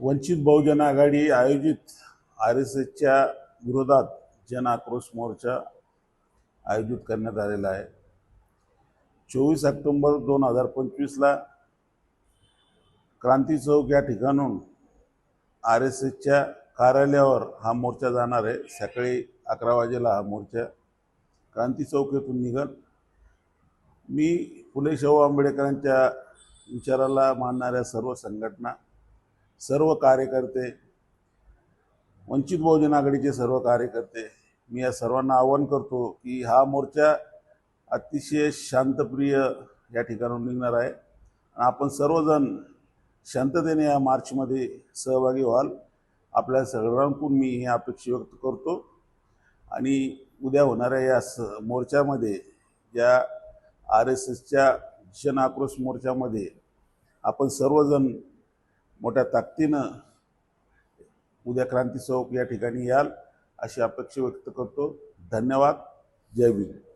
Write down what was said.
वंचित बहुजन आघाडी आयोजित R S एसच्या विरोधात जन आक्रोश मोर्चा आयोजित करण्यात आलेला आहे. चोवीस ऑक्टोंबर दोन हजार पंचवीसला क्रांती चौक या ठिकाणून आर एस एसच्या कार्यालयावर हा मोर्चा जाणार आहे. सकाळी अकरा वाजेला हा मोर्चा क्रांती चौक येथून निघल. मी फुले शाहू आंबेडकरांच्या विचाराला मानणाऱ्या सर्व संघटना सर्व कार्यकर्ते वंचित बहुजन आघाडीचे सर्व कार्यकर्ते मी या सर्वांना आवाहन करतो की हा मोर्चा अतिशय शांतप्रिय या ठिकाणून निघणार आहे. आणि आपण सर्वजण शांततेने या मार्चमध्ये सहभागी व्हाल. आपल्या सगळ्यांकडून मी ही अपेक्षा व्यक्त करतो. आणि उद्या होणाऱ्या या स मोर्चामध्ये या आर एस एसच्या जन आक्रोश मोर्चामध्ये आपण सर्वजण मोठ्या ताकदीनं उद्या क्रांती चौक या ठिकाणी याल अशी अपेक्षा व्यक्त करतो. धन्यवाद. जय भीम.